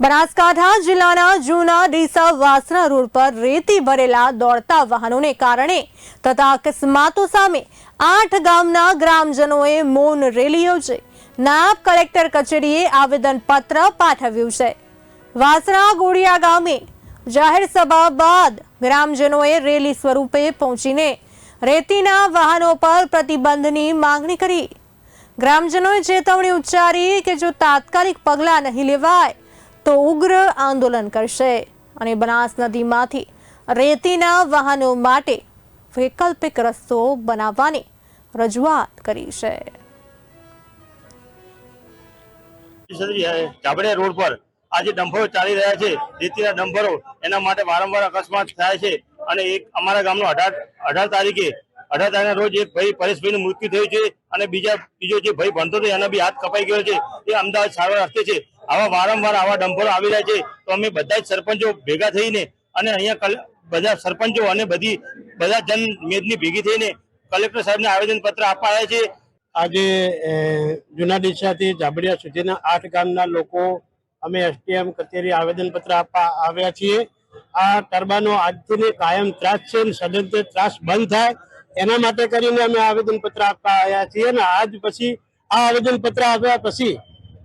બનાસકાંઠા જિલ્લાના જૂના ડીસા વાસણા રોડ પર રેતી ભરેલા દોડતા વાહનોને કારણે તથા અકસ્માતો સામે આઠ ગામના ગ્રામજનોએ મૌન રેલી યોજી. નાયબ કલેક્ટર કચેરીએ આવેદનપત્ર પાઠવ્યું છે. વાસણા ગોળિયા ગામે જાહેર સભા બાદ ગ્રામજનોએ રેલી સ્વરૂપે પહોંચીને રેતીના વાહનો પર પ્રતિબંધની માંગણી કરી. ગ્રામજનોએ ચેતવણી ઉચ્ચારી કે જો તાત્કાલિક પગલાં નહીં લેવાય તો ઉગ્ર આંદોલન કરશે અને બનાસ નદીમાંથી રેતીના વાહનો માટે વૈકલ્પિક રસ્તો બનાવવાની રજૂઆત કરી છે. જાબડિયા રોડ પર આજે ડમ્પરો ચાલી રહ્યા છે. રેતીના ડમ્પરો એના માટે વારંવાર અકસ્માત થાય છે અને એક અમારા ગામનો અઢાર અઢાર તારીખે, અઢાર તારીખના રોજ એક ભાઈ પરેશભાઈનું મૃત્યુ થયું છે અને બીજા, બીજો જે ભાઈ ભણતો હતો, એના બી હાથ કપાઈ ગયો છે. એ અમદાવાદ સારવાર અર્થે છે. આવા વારંવાર આવા ડમ્પરો આવી રહ્યા છે, તો અમે બધા જ સરપંચો ભેગા થઈને અને અહીંયા બધા સરપંચો અને બધી, બધા જન મેદની ભેગી થઈને કલેક્ટર સાહેબને આવેદન પત્ર આપવા આવ્યા છે આજે જૂના દિશાથી જાબડિયા સુધીના આઠ ગામના લોકો અમે એસટીએમ કચેરી આવેદનપત્ર આપવા આવ્યા છીએ. આ ટર્બાનો આજથી કાયમ ત્રાસ છે સદંતર ત્રાસ બંધ થાય. એના માટે કરીને અમે આવેદનપત્ર આપવા આવ્યા છીએ અને આજ પછી આ આવેદનપત્ર આપ્યા પછી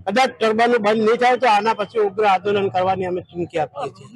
કદાચ ટર્બાનો બંધ નહીં થાય તો આના પછી ઉગ્ર આંદોલન કરવાની અમે ચીમકી આપીએ છીએ.